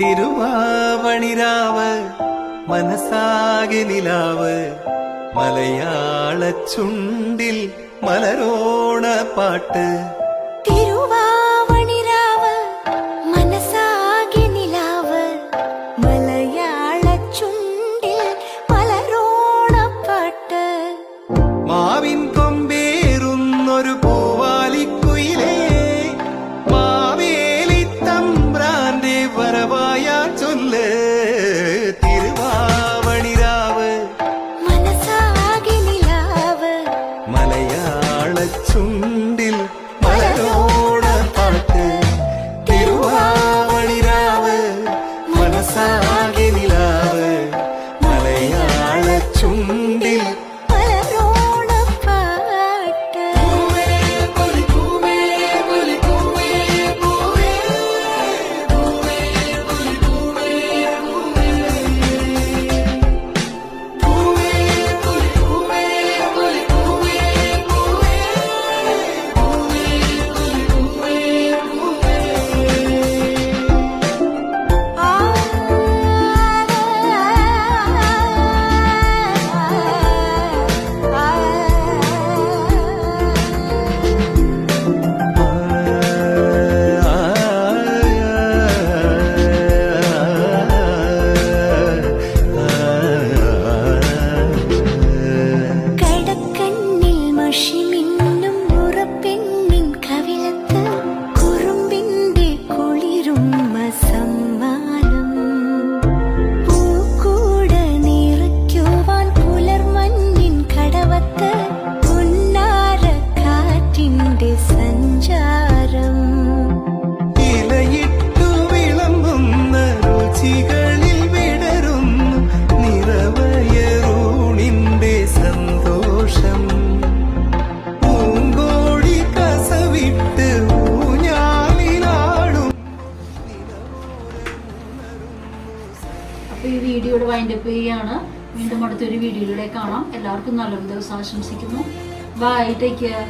തിരുവാവണിരാവ് മനസ്സാകെ മലയാള ചുണ്ടിൽ മലരോണ പാട്ട്. തിരുവാവണിരാവ് മലയാള ചുണ്ടിൽ കാറ്റിന്റെ സഞ്ചാരം. ഇലയിട്ടു വിളമ്പുന്ന രുചികളിൽ വിടരുന്നു നിറവയറൂണിന്റെ സന്തോഷം. കസവിട്ട് ഊഞ്ഞാലിനാടും ഈ വീഡിയോയുടെ വൈൻഡപ്പ് വീണ്ടും അടുത്തൊരു വീഡിയോയിലൂടെ കാണാം. എല്ലാവർക്കും നല്ലൊരു ദിവസം ആശംസിക്കുന്നു. Bye take care